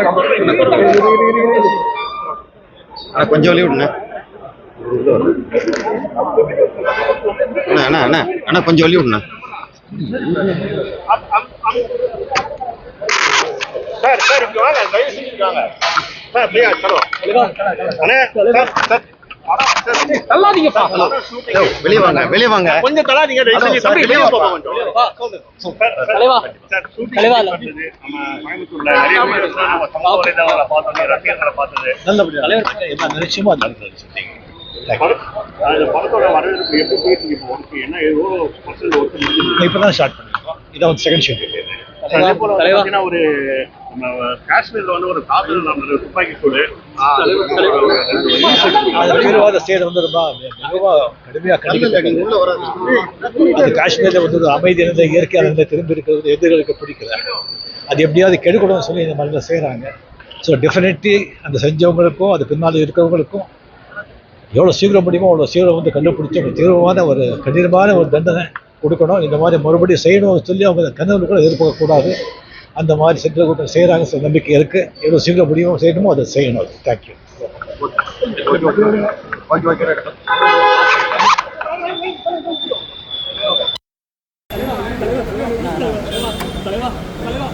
அண்ணா கொஞ்சம் வழி விடுண்ணா. அண்ணா அண்ணா அண்ணா அண்ணா கொஞ்சம் வழி விடுண்ணா. சார் சார் இங்க வாங்க தயவு செஞ்சு வாங்க. சார் அப்படியே தரோம் அண்ணே சார் சார். தள்ளாதீங்கப்பா வெளியே வாங்க வெளியே வாங்க. கொஞ்சம் தலாதீங்க தயவு செஞ்சு சார் வெளியே கொஞ்சம். தலைவா. தலைவா. நம்ம கோயம்புத்தூர்ல நிறைய பார்த்தோம் ரசிகர்களை பார்த்தது நல்லபடியா தலைவர் என்ன நினைச்சுமோ அது நடந்தது படம் அது படத்தோட வரவேற்பு எப்படி போயிட்டு இருக்கு இப்போ ஒர்க்கு என்ன ஏதோ ஸ்பெஷல் ஒர்க் முடிஞ்சது இப்போ தான் ஸ்டார்ட் பண்ணிருக்கோம் இதான் செகண்ட் ஷெட்யூல் அதே போல ஒரு நம்ம காஷ்மீர்ல வந்து ஒரு தாக்குதல் நடந்தது துப்பாக்கி சூடு. அது தீவிரவாத செயல் வந்து ரொம்ப மிகவும் கடுமையாக அது காஷ்மீரில் வந்து ஒரு அமைதி இருந்த இயற்கையாக இருந்த திரும்பி இருக்கிறது எதிர்களுக்கு பிடிக்கல. அது எப்படியாவது கெடுக்கணும்னு சொல்லி இந்த மாதிரிலாம் செய்கிறாங்க ஸோ டெஃபினெட்லி அந்த செஞ்சவங்களுக்கும் அது பின்னால் இருக்கிறவங்களுக்கும் எவ்வளோ சீக்கிரம் முடியுமோ அவ்வளோ சீக்கிரம் வந்து கண்டுபிடிச்சி ஒரு தீவிரமான ஒரு கடினமான ஒரு தண்டனை கொடுக்கணும். இந்த மாதிரி மறுபடியும் செய்யணும்னு சொல்லி அவங்க கனவு கூட எதிர்பார்க்கக்கூடாது அந்த மாதிரி சென்ற கூட்டம் செய்கிறாங்க சில நம்பிக்கை இருக்குது எவ்வளோ சீக்கிரம் முடியுமோ செய்யணுமோ அதை செய்யணும். அது தேங்க்யூ தலைவா தலைவா தலைவா